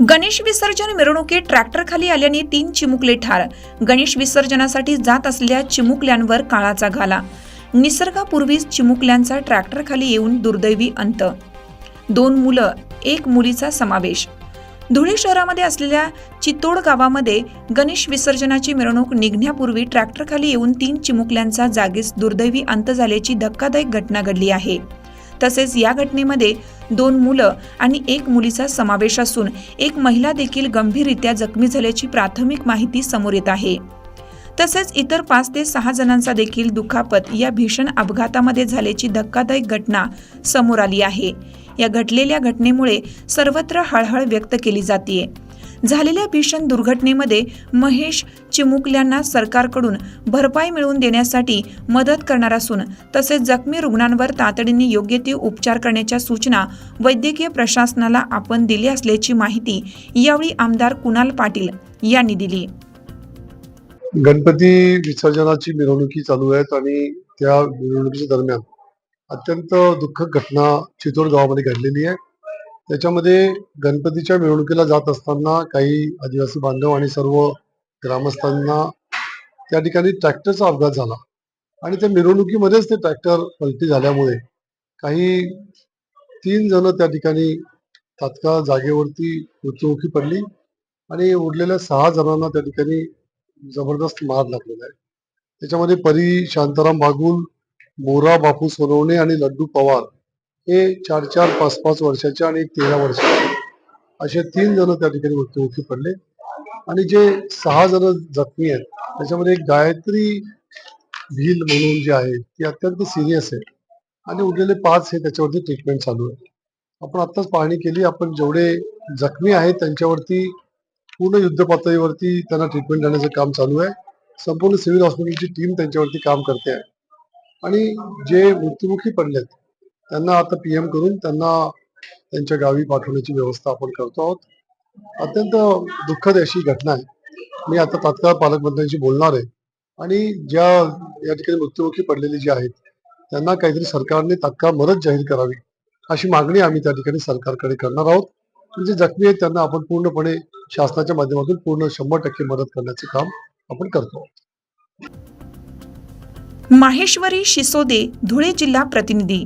गणेश विसर्जन मिरवणुकीत ट्रॅक्टर खाली आल्याने तीन चिमुकले ठार. गणेश विसर्जनासाठी जात असलेल्या चिमुकल्यांवर काळाचा घाला. निसर्गापूर्वीच चिमुकल्यांचा ट्रॅक्टर खाली येऊन दुर्दैवी अंत. दोन मुलं एक मुलीचा समावेश. धुळे शहरामध्ये असलेल्या चितोड गावामध्ये गणेश विसर्जनाची मिरवणूक निघण्यापूर्वी ट्रॅक्टरखाली येऊन तीन चिमुकल्यांचा जागीच दुर्दैवी अंत झाल्याची धक्कादायक घटना घडली आहे. तसेच या घटनेमध्ये दोन मुलं आणि एक मुलीचा समावेश असून एक महिला देखील गंभीररित्या जखमी झाल्याची प्राथमिक माहिती समोर येत आहे. तसेच इतर पाच ते सहा जणांचा देखील दुखापत या भीषण अपघातामध्ये झाल्याची धक्कादायक घटना समोर आली आहे. या घडलेल्या घटनेमुळे सर्वत्र हळहळ व्यक्त केली जाते झालेल्या भीषण दुर्घटनेमध्ये महेश चिमुकल्यांना सरकारकडून भरपाई मिळवून देण्यासाठी मदत करणार असून तसेच जखमी रुग्णांवर तातडीने योग्य ते उपचार करण्याच्या सूचना वैद्यकीय प्रशासनाला आपण दिली असल्याची माहिती यावेळी आमदार कुणाल पाटील यांनी दिली. गणपती विसर्जनाची मिरवणुकी चालू आहेत आणि त्या मिरवणुकीच्या दरम्यान अत्यंत दुःखद घटना चितोड गावामध्ये घडलेली आहे. त्याच्यामध्ये गणपतीच्या मिरवणुकीला जात असताना काही आदिवासी बांधव आणि सर्व ग्रामस्थांना त्या ठिकाणी ट्रॅक्टरचा अपघात झाला. आणि त्या मिरवणुकीमध्येच ते ट्रॅक्टर पलटी झाल्यामुळे काही तीन जण त्या ठिकाणी तात्काळ जागेवरती मृत्युमुखी पडली आणि उरलेल्या सहा जणांना त्या ठिकाणी जबरदस्त मार लागलेला आहे. त्याच्यामध्ये परी शांताराम बागुल मोरा बापू सोनवणे आणि लड्डू पवार हे चार चार पाच पाच वर्षाचे आणि एक तेरा वर्षाचे. असे तीन जण त्या ठिकाणी मृत्युमुखी पडले. आणि जे सहा जण जखमी आहेत त्याच्यामध्ये एक गायत्री भील म्हणून जी आहे ती अत्यंत सिरियस आहे. आणि उरलेले पाच हे त्याच्यावरती ट्रीटमेंट चालू आहे. आपण आत्ताच पाहणी केली आपण जेवढे जखमी आहेत त्यांच्यावरती पूर्ण युद्ध पातळीवरती त्यांना ट्रीटमेंट देण्याचं काम चालू आहे. संपूर्ण सिव्हिल हॉस्पिटलची टीम त्यांच्यावरती काम करते आहे. आणि जे मृत्युमुखी पडलेत त्यांना आता पीएम करून त्यांना त्यांच्या गावी पाठवण्याची व्यवस्था आपण करतो आहोत. अत्यंत दुःखद अशी घटना आहे. मी आता तात्काळ पालकमंत्र्यांशी बोलणार आहे. आणि ज्या या ठिकाणी मृत्युमुखी पडलेली जी आहेत त्यांना काहीतरी सरकारने तात्काळ मदत जाहीर करावी अशी मागणी आम्ही त्या ठिकाणी सरकारकडे करणार आहोत. जे जखमी आहेत त्यांना आपण पूर्णपणे शासनाच्या माध्यमातून पूर्ण शंभर टक्के मदत करण्याचे काम आपण करतो माहेश्वरी शिसोदे धुळे जिल्हा प्रतिनिधी